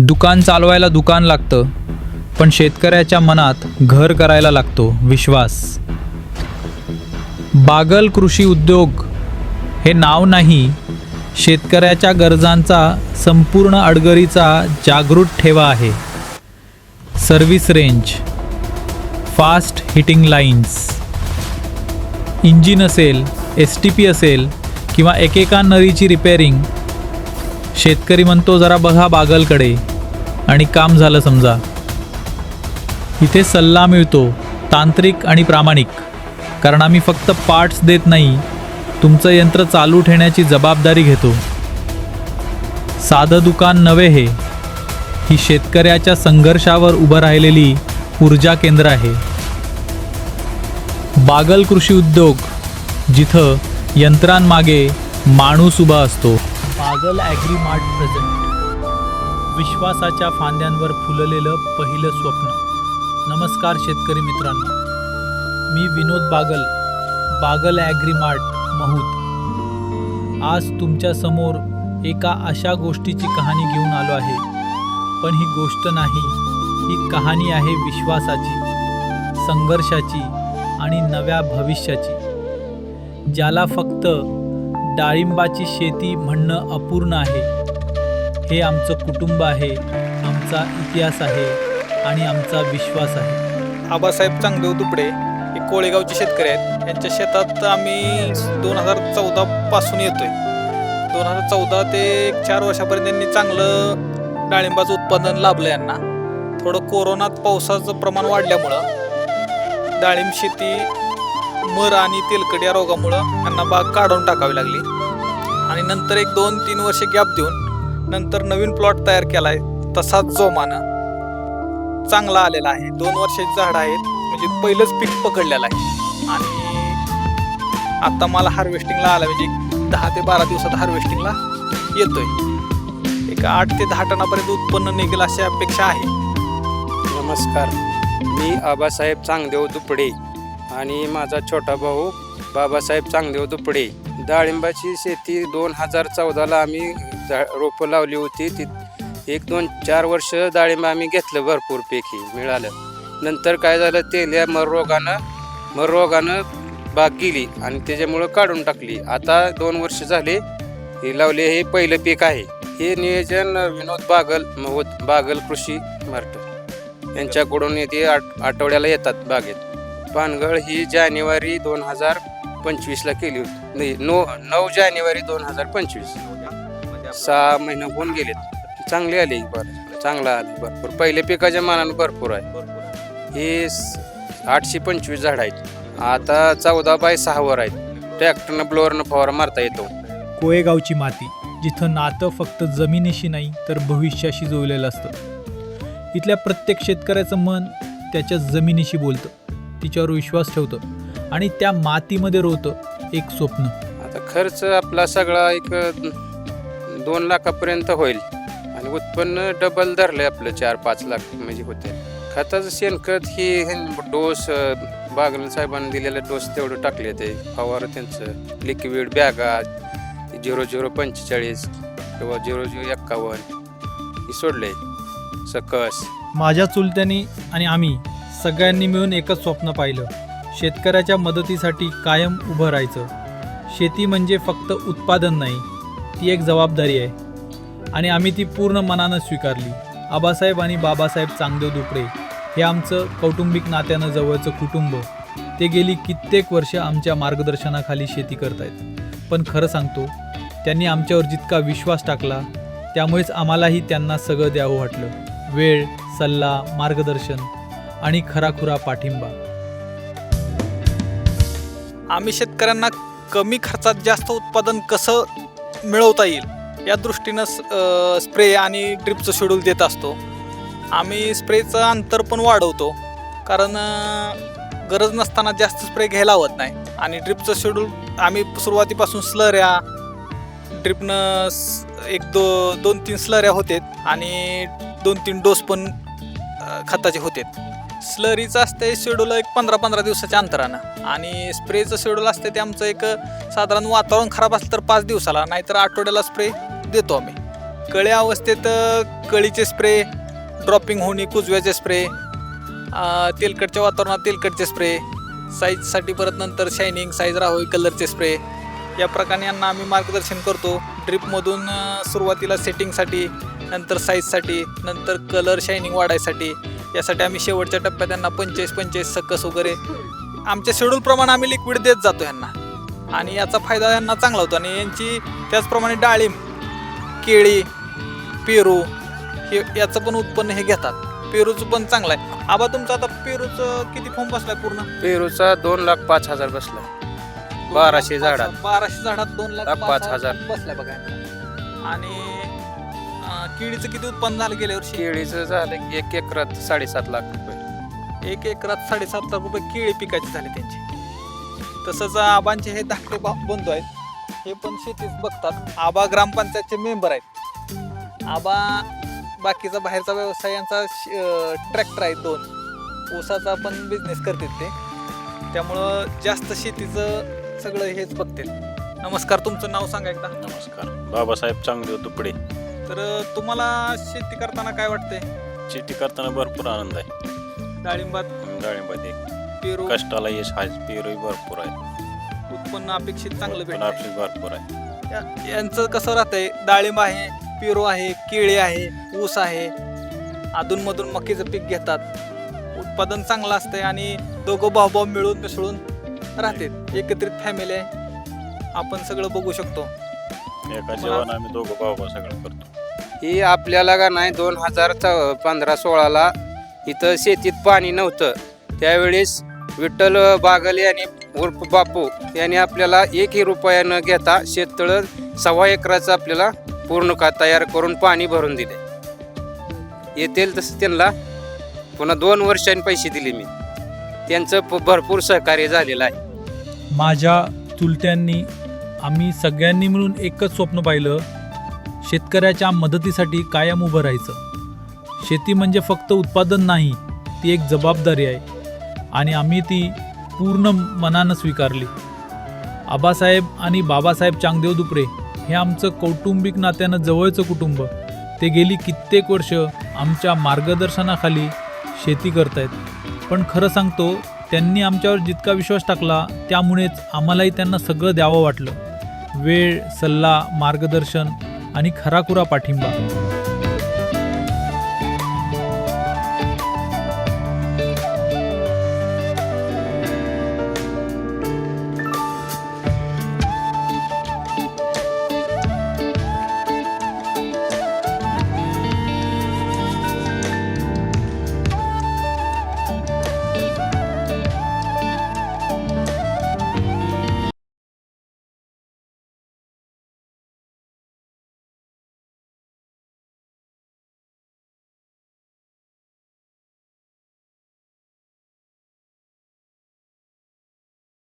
दुकान चालवायला दुकान लागतं पण शेतकऱ्याच्या मनात घर करायला लागतो विश्वास. बागल कृषी उद्योग हे नाव नाही शेतकऱ्याच्या गरजांचा संपूर्ण अडगरीचा जागृत ठेवा आहे. Service range fast hitting lines. Engine असेल एस टी पी असेल किंवा एकेका नळीची रिपेअरिंग शेतकरी म्हणतो जरा बघा बागलकडे. आणि काम झालं समजा. इथे सल्ला मिळतो तांत्रिक आणि प्रामाणिक. कारण आम्ही फक्त पार्ट्स देत नाही तुमचं यंत्र चालू ठेवण्याची जबाबदारी घेतो. साधं दुकान नव्हे हे. ही शेतकऱ्याच्या संघर्षावर उभं राहिलेली ऊर्जा केंद्र आहे. बागल कृषी उद्योग जिथं यंत्रांमागे माणूस उभा असतो. Bagal agri mart present. विश्वासाच्या फांद्यांवर फुललेलं पहिलं स्वप्न. नमस्कार शेतकरी मित्रांनो. मी विनोद बागल बागल ॲग्रीमार्ट महूत. आज तुमच्यासमोर एका अशा गोष्टीची कहाणी घेऊन आलो आहे. पण ही गोष्ट नाही ही कहाणी आहे विश्वासाची संघर्षाची आणि नव्या भविष्याची. ज्याला फक्त डाळिंबाची शेती म्हणणं अपूर्ण आहे. हे आमचं कुटुंब आहे आमचा इतिहास आहे आणि आमचा विश्वास आहे. आबासाहेब चांगदेव दुपडे हे कोळेगावचे शेतकरी आहेत. यांच्या शेतात आम्ही दोन हजार चौदा पासून येतोय. दोन हजार चौदा ते एक चार वर्षापर्यंत यांनी चांगलं डाळिंबाचं उत्पादन लाभलं यांना. थोडं कोरोनात पावसाचं प्रमाण वाढल्यामुळं डाळिंब शेती मर आणि तेलकट या रोगामुळं यांना बाग काढून टाकावी लागली. आणि नंतर एक दोन तीन वर्ष गॅप देऊन नंतर नवीन प्लॉट तयार केला आहे तसाच जोमानं चांगला आलेला आहे. दोन वर्षाची झाडं आहेत म्हणजे पहिलंच पीक पकडलेलं आहे. आणि आता मला हार्वेस्टिंगला आला म्हणजे दहा ते बारा दिवसात हार्वेस्टिंगला येतोय. एक आठ ते दहा टनापर्यंत उत्पन्न निघेल अशी अपेक्षा आहे. नमस्कार. मी आबासाहेब चांगदेव दुपडे आणि माझा छोटा भाऊ बाबासाहेब चांगदेव दुपडे. डाळिंबाची शेती दोन हजार चौदाला आम्ही झा रोपं लावली होती. ती एक दोन चार वर्ष डाळिंब आम्ही घेतलं भरपूर पैकी मिळालं. नंतर काय झालं तेल्या मर रोगानं मर रोगानं बाग गेली आणि त्याच्यामुळं काढून टाकली. आता दोन वर्ष झाले हे लावले हे पहिलं पीक आहे. हे नियोजन विनोद बागल महोद बागल कृषी मार्ट. यांच्याकडून येते आठ आठवड्याला येतात बागेत. पानगळ ही जानेवारी दोन हजार पंचवीसला केली होती. नाही नऊ नऊ जानेवारी दोन हजार पंचवीस. सहा महिने होऊन गेलेत. चांगले आले बरं. चांगला आले भरपूर पहिले पिकाच्या मानानं भरपूर आहे. हे स- आठशे पंचवीस झाड आहेत. आता चौदा बाय सहावर आहेत. ट्रॅक्टरनं ब्लोअरनं फवारा मारता येतो. कोळेगावची माती जिथं नातं फक्त जमिनीशी नाही तर भविष्याशी जोडलेलं असतं. इथल्या प्रत्येक शेतकऱ्याचं मन त्याच्या जमिनीशी बोलतं. तिच्यावर विश्वास ठेवतं. आणि त्या मातीमध्ये रोवतं एक स्वप्न. आता खर्च आपला सगळा एक दोन लाखापर्यंत होईल. आणि उत्पन्न डबल धरलं आहे आपलं चार पाच लाख म्हणजे होते खताचं शेणखत ही हे डोस बागल साहेबांनी दिलेला डोस तेवढं टाकले ते. फवार त्यांचं. लिक्विड बॅगा झिरो झिरो पंचेचाळीस किंवा झिरो झिरो एक्कावन्न हे सोडले सकस. माझ्या चुलत्यांनी आणि आम्ही सगळ्यांनी मिळून एकच स्वप्न पाहिलं. शेतकऱ्याच्या मदतीसाठी कायम उभं राहायचं. शेती म्हणजे फक्त उत्पादन नाही ती एक जबाबदारी आहे. आणि आम्ही ती पूर्ण मनानं स्वीकारली. आबासाहेब आणि बाबासाहेब चांगदेव दुपडे हे आमचं कौटुंबिक नात्यानं जवळचं कुटुंब. ते गेली कित्येक वर्ष आमच्या मार्गदर्शनाखाली शेती करतायत. पण खरं सांगतो त्यांनी आमच्यावर जितका विश्वास टाकला त्यामुळेच आम्हालाही त्यांना सगळं द्यावं वाटलं. वेळ सल्ला मार्गदर्शन आणि खराखुरा पाठिंबा. आम्ही शेतकऱ्यांना कमी खर्चात जास्त उत्पादन कसं मिळवता येईल. या दृष्टीनं स्प्रे आणि ड्रिपचं शेड्यूल देत असतो. आम्ही स्प्रेचं अंतर पण वाढवतो. कारण गरज नसताना जास्त स्प्रे घ्यायला हवत नाही. आणि ड्रिपचं शेड्यूल आम्ही सुरुवातीपासून स्लऱ्या ड्रिपनं एक दो दोन तीन स्लऱ्या होते आणि दोन तीन डोस पण खताचे होते स्लरीचं असते शेड्यूल एक पंधरा पंधरा दिवसाच्या अंतरानं. आणि स्प्रेचं शेड्यूल असते ते आमचं एक साधारण वातावरण खराब असलं तर पाच दिवसाला नाहीतर आठवड्याला स्प्रे देतो आम्ही. कळे अवस्थेत कळीचे स्प्रे ड्रॉपिंग होणे कुजव्याचे स्प्रे तेलकटच्या वातावरणात तेलकटचे स्प्रे साईजसाठी परत नंतर शायनिंग साईज राहोई कलरचे स्प्रे या प्रकारे यांना आम्ही मार्गदर्शन करतो. ड्रिपमधून सुरुवातीला सेटिंगसाठी नंतर साईजसाठी नंतर कलर शायनिंग वाढायसाठी. यासाठी आम्ही शेवटच्या टप्प्यात त्यांना पंचेस पंचेस सकस वगैरे आमच्या शेड्यूलप्रमाणे आम्ही लिक्विड देत जातो यांना. आणि याचा फायदा यांना चांगला होतो. आणि यांची त्याचप्रमाणे डाळिंब केळी पेरू हे याचं पण उत्पन्न हे घेतात. पेरूचं पण चांगलं आहे. आबा तुमचं आता पेरूचं किती फॉर्म बसलाय पूर्ण? पेरूचा दोन लाख पाच हजार बसला बाराशे झाडात. बाराशे झाडात दोन लाख पाच हजार. बसलाय बघा. आणि केळीचं किती उत्पन्न झालं गेल्या वर्षी? केळीचं झालं की एक एकरात साडेसात लाख रुपये. एक एकरात साडेसात लाख रुपये केळी पिकाची झाली त्यांची. तसंच आबांचे हे धाकटे बंधू आहेत हे पण शेतीच बघतात. आबा ग्रामपंचायतचे मेंबर आहेत. आबा बाकीचा बाहेरचा व्यवसाय यांचा ट्रॅक्टर आहेत दोन. ऊसाचा पण बिझनेस करतात ते. त्यामुळं जास्त शेतीचं सगळं हेच बघतात नमस्कार तुमचं नाव सांगा एकदा. नमस्कार. बाबासाहेब चांगदेव दुपडे तर तुम्हाला शेती करताना काय वाटतंय? शेती करताना भरपूर आनंद आहे. डाळिंबात? डाळिंबात पेरू? कष्टाला यश आहे पेरूही भरपूर आहे. उत्पन्न अपेक्षित चांगलं भेटतंय. आपली भरपूर आहे. या- यांचं कसं राहतंय? डाळिंब आहे पेरू आहे केळी आहे ऊस आहे. अधूनमधून मकीचं पीक घेतात. उत्पादन चांगलं असतंय आणि दोघं भाऊ मिळून मिसळून राहतात. एकत्रित फॅमिली आहे. आपण सगळं बघू शकतो. एका जेवण आम्ही दोघं भाऊ सगळं करतो. ही आपल्याला का नाही दोन हजार च पंधरा सोळाला इथं शेतीत पाणी नव्हतं. त्यावेळेस विठ्ठल बागले यांनी उर्फ बापू यांनी आपल्याला एकही रुपया न घेता शेततळ सव्वा एकराचं आपल्याला पूर्ण का तयार करून पाणी भरून दिले. येतील तसं त्यांना पुन्हा दोन वर्षांनी पैसे दिले मी. त्यांचं प- भरपूर सहकार्य झालेलं आहे. माझ्या चुलत्यांनी आम्ही सगळ्यांनी मिळून एकच स्वप्न पाहिलं. शेतकऱ्याच्या मदतीसाठी कायम उभं राहायचं. शेती म्हणजे फक्त उत्पादन नाही ती एक जबाबदारी आहे. आणि आम्ही ती पूर्ण मनानं स्वीकारली. आबासाहेब आणि बाबासाहेब चांगदेव दुपरे हे आमचं कौटुंबिक नात्यानं जवळचं कुटुंब. ते गेली कित्येक वर्ष आमच्या मार्गदर्शनाखाली शेती करतायत. पण खरं सांगतो त्यांनी आमच्यावर जितका विश्वास टाकला त्यामुळेच आम्हालाही त्यांना सगळं द्यावं वाटलं. वेळ सल्ला मार्गदर्शन आणि खराखुरा पाठिंबा.